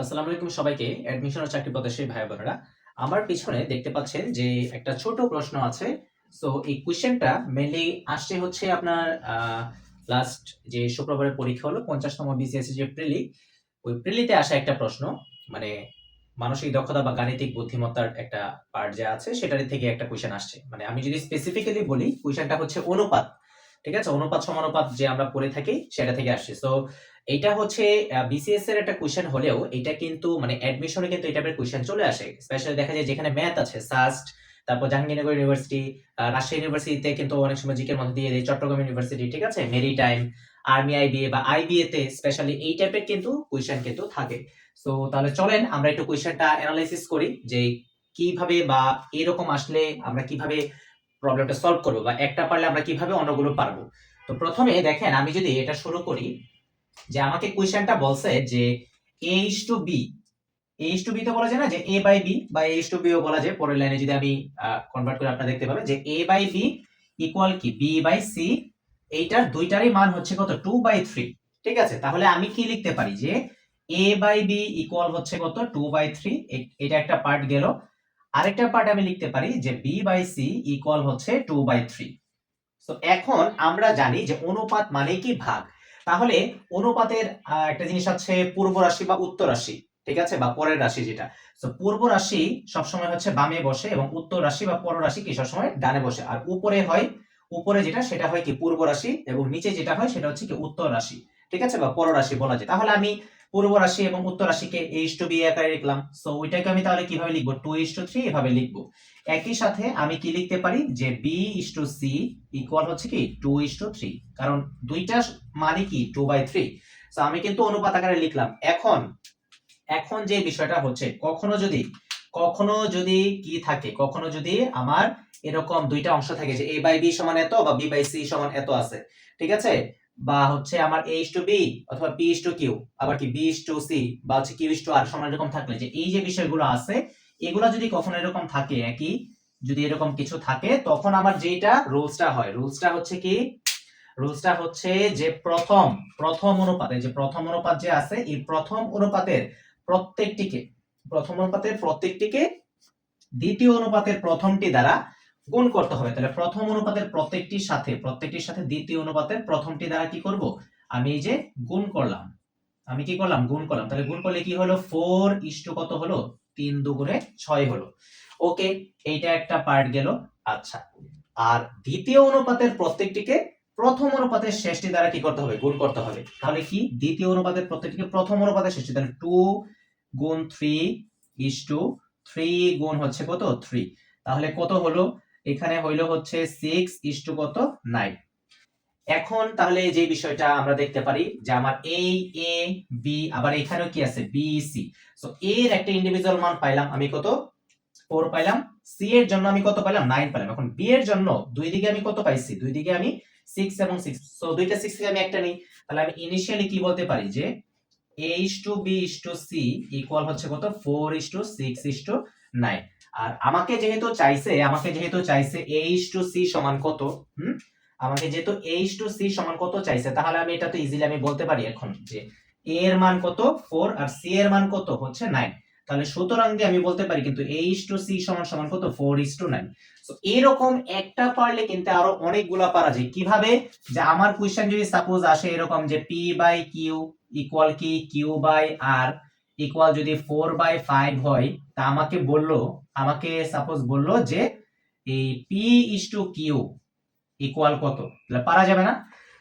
আসসালামু আলাইকুম সবাইকে। অ্যাডমিশন ও চাকরি প্রত্যাশী ভাই বোনেরা, আমার পিছনে দেখতে পাচ্ছেন যে একটা ছোট প্রশ্ন আছে। সো এই কোশ্চেনটা মেনলি আসছে হচ্ছে আপনার লাস্ট যে শুক্রবারের পরীক্ষা হলো, পঞ্চাশতম বিসিএস যে প্রিলি ওই প্রিলিতে আসা একটা প্রশ্ন মানে মানসিক দক্ষতা বা গাণিতিক বুদ্ধিমত্তার একটা পার্ট যে আছে, সেটার থেকে একটা কোশ্চেন আসছে। মানে আমি যদি স্পেসিফিক্যালি বলি কোশ্চেনটা হচ্ছে অনুপাত। ঠিক আছে? অনুপাত সমানুপাত যে আমরা পড়ে থাকি, সেটা থেকে আসছে। সো এইটা হচ্ছে বিসিএস এর একটা কোশ্চেন হলেও এটা কিন্তু মানে অ্যাডমিশনে কিন্তু এই এটা কোশ্চেন চলে আসে। স্পেশালি দেখা যায় যেখানে ম্যাথ আছে সাস্ট তারপর জাহাঙ্গীরনগর ইউনিভার্সিটি রাজশাহী ইউনিভার্সিটিতে কিন্তু অনেক সময় জিকের মধ্যে দিয়ে দেয় চট্টগ্রাম ইউনিভার্সিটি ঠিক আছে? মেরি টাইম আর্মি আইবিএ বা আইবিএ তে স্পেশালি এই টাইপের কিন্তু কোশ্চেন কিন্তু থাকে। সো তাহলে চলেন আমরা একটু কোশ্চেনটা অ্যানালাইসিস করি, যে কীভাবে বা এরকম আসলে আমরা কীভাবে প্রবলেমটা সলভ করব বা একটা পারলে আমরা কীভাবে অন্যগুলো পারব। তো প্রথমে দেখেন, আমি যদি এটা শুরু করি যে আমাকে কোয়েশ্চেনটা বলছে যে A is to B A is to B তো বলা যায় না যে এ বাই বি বা এ ইস টু বিও বলা যায়। পরের লাইনে যদি আমি কনভার্ট করে আপনারা দেখতে পাবেন যে এ বাই বি ইকুয়াল কি? বি বাই সি এইটার দুইটারই মান হচ্ছে কত? টু বাই থ্রি ঠিক আছে? তাহলে আমি কি লিখতে পারি যে এ বাই বি ইকুয়াল হচ্ছে কত? টু বাই থ্রি এটা একটা পার্ট গেল। আরেকটা পার্ট আমি লিখতে পারি যে বি বাই সি ইকুয়াল হচ্ছে টু বাই থ্রি তো এখন আমরা জানি যে অনুপাত মানে কি ভাগ? তাহলে অনুপাতের একটা জিনিস আছে পূর্ব রাশি বা উত্তর রাশি, ঠিক আছে? বা পরের রাশি যেটা। তো পূর্ব রাশি সবসময় হচ্ছে বামে বসে এবং উত্তর রাশি বা পর রাশি কি সবসময় ডানে বসে। আর উপরে হয়, উপরে যেটা সেটা হয় কি পূর্ব রাশি এবং নিচে যেটা হয় সেটা হচ্ছে কি উত্তর রাশি, ঠিক আছে? বা পর রাশি বলা যায়। তাহলে আমি পূর্ব রাশি এবং উত্তর রাশিকে এইচ টু বি আকারে লিখলাম। সো ওইটাকে আমি তাহলে কীভাবে লিখব? টু ইস টু থ্রি এভাবে লিখব। একই সাথে আমি কি লিখতে পারি? যে B is to C equal হচ্ছে কি টু ইস টু থ্রি কারণ দুইটা মানে কি? টু বাই থ্রি সো আমি কিন্তু অনুপাত আকারে লিখলাম। এখন এখন যে বিষয়টা হচ্ছে, কখনো যদি কখনো যদি কি থাকে? কখনো যদি আমার এরকম দুইটা অংশ থাকে যে এ বাই বি সমান এত বা বি বাই সি সমান এত আছে। ঠিক আছে? বা হচ্ছে আমার এ ইস টু বি অথবা পি ইস টু কিউ আবার কি বি ইস টু সি বা হচ্ছে কিউ ইস টু আর সমান এরকম থাকলে যে এই যে বিষয়গুলো আছে, এগুলো যদি কখনো এরকম থাকে একই, যদি এরকম কিছু থাকে, তখন আমার যেটা রুলসটা হয়, রুলসটা হচ্ছে কি? রুলসটা হচ্ছে যে প্রথম প্রথম অনুপাতে যে প্রথম অনুপাত যে আছে, এই প্রথম অনুপাতের প্রত্যেকটিকে, প্রথম অনুপাতের প্রত্যেকটিকে দ্বিতীয় অনুপাতের প্রথমটি দ্বারা গুণ করতে হবে। তাহলে প্রথম অনুপাতের প্রত্যেকটির সাথে প্রত্যেকটির সাথে দ্বিতীয় অনুপাতের প্রথমটি দ্বারা কি করব? আমি এই যে গুণ করলাম। আমি কি করলাম? গুণ করলাম। তাহলে গুণ করলে কি হলো? ফোর ইস্টু কত হলো? তিন দুগুণে ছয় হলো। ওকে, এইটা একটা পার্ট গেল। আচ্ছা আর দ্বিতীয় অনুপাতের প্রত্যেকটিকে প্রথম অনুপাতের শেষটি দ্বারা কি করতে হবে? গুণ করতে হবে। তাহলে কি? দ্বিতীয় অনুপাতের প্রত্যেকটিকে প্রথম অনুপাতের শেষটি। তাহলে টু গুণ থ্রি ইস টু থ্রি গুণ হচ্ছে কত? থ্রি। তাহলে কত হলো? এখানে হইল হচ্ছে সিক্স ইস টু কত? নাইন এখন তাহলে যে বিষয়টা আমরা দেখতে পারি যে আমার এই এ বি আবার এখানেও কি আছে? বি সি সো এর একটা ইন্ডিভিজুয়াল মান পাইলাম, আমি কত? ফোর পাইলাম। সি এর জন্য আমি কত পাইলাম? নাইন পাইলাম। এখন বি এর জন্য দুই দিকে আমি কত পাইছি? দুই দিকে আমি সিক্স এবং সিক্স সো দুইটা সিক্স আমি একটা নিই। তাহলে আমি ইনিশিয়ালি কি বলতে পারি যে A is to B is to C equal হচ্ছে কত? Four is to six is to nine আর আমাকে যেহেতু চাইছে, আমাকে যেহেতু চাইছে এ ইস টু সি সমান কত, হুম? আমাকে যেহেতু এ ইস টু সি সমান কত চাইছে, তাহলে আমি এটা তো ইজিলি আমি বলতে পারি এখন যে এ এর মান কত? ফোর আর সি এর মান কত? হচ্ছে নাইন তাহলে সুতরাং দিয়ে আমি বলতে পারি কিন্তু এ ইস টু সি সমান সমান কত? ফোর ইস টু নাইন তো এরকম একটা পারলে কিন্তু আরও অনেকগুলা পারা যায়। কীভাবে? যে আমার কোয়েশ্চেন যদি সাপোজ আসে এরকম যে পি বাই কিউ ইকুয়াল কি? কিউ বাই আর ইকুয়াল যদি ফোর বাই ফাইভ হয়, তা আমাকে বলল, আমাকে সাপোজ বলল যে এই P is to Q equal কত? তাহলে পারা যাবে না?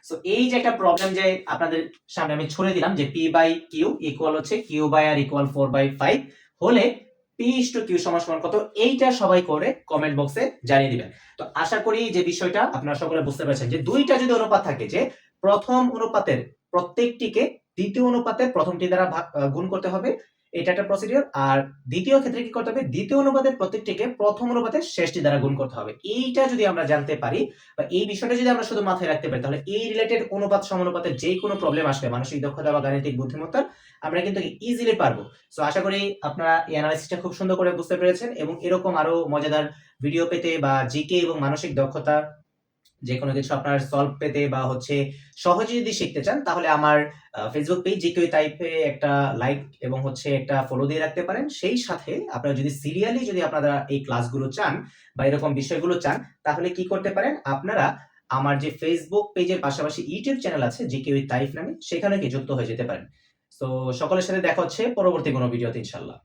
সো এই যে একটা প্রবলেম যে আপনাদের সামনে আমি ছড়ে দিলাম যে পি বাই কিউ ইকুয়াল হচ্ছে Q by R equal four by five হলে পি ইস টু কিউ সমান কত? এইটা সবাই করে কমেন্ট বক্সে জানিয়ে দিবেন। তো আশা করি যে বিষয়টা আপনারা সকলে বুঝতে পারছেন যে দুইটা যদি অনুপাত থাকে যে প্রথম অনুপাতের প্রত্যেকটিকে দ্বিতীয় অনুপাতের প্রথমটি দ্বারা ভাগ গুণ করতে হবে, এটা একটা প্রসিডিওর আর দ্বিতীয় ক্ষেত্রে কি করতে হবে, দ্বিতীয় অনুপাতের প্রত্যেকটিকে প্রথম অনুপাতের শেষটি দ্বারা গুণ করতে হবে। এইটা যদি আমরা জানতে পারি, বা এই বিষয়টা যদি আমরা শুধু মাথায় রাখতে পারি, তাহলে এই রিলেটেড অনুপাত সমানুপাতের যে কোনো প্রবলেম আসবে, মানসিক দক্ষতা বা গাণিতিক বুদ্ধিমত্তার আমরা কিন্তু ইজিলি পারব। সো আশা করি আপনারা এই অ্যানালাইসিসটা খুব সুন্দর করে বুঝতে পেরেছেন, এবং এরকম আরও মজাদার ভিডিও পেতে বা জিকে এবং মানসিক দক্ষতা যে কোনো কিছু আপনার সলভ পেতে বা হচ্ছে সহজে যদি শিখতে চান, তাহলে আমার ফেসবুক পেজ জিকিউ টাইপে একটা লাইক এবং হচ্ছে একটা ফলো দিয়ে রাখতে পারেন। সেই সাথে আপনারা যদি সিরিয়ালি যদি আপনারা এই ক্লাসগুলো চান বা এরকম বিষয়গুলো চান, তাহলে কি করতে পারেন? আপনারা আমার যে ফেসবুক পেজের পাশাপাশি ইউটিউব চ্যানেল আছে জিকিউ টাইপ নামে, সেখানে কি যুক্ত হয়ে যেতে পারেন। তো সকলের সাথে দেখা হচ্ছে পরবর্তী কোনো ভিডিওতে ইনশাল্লাহ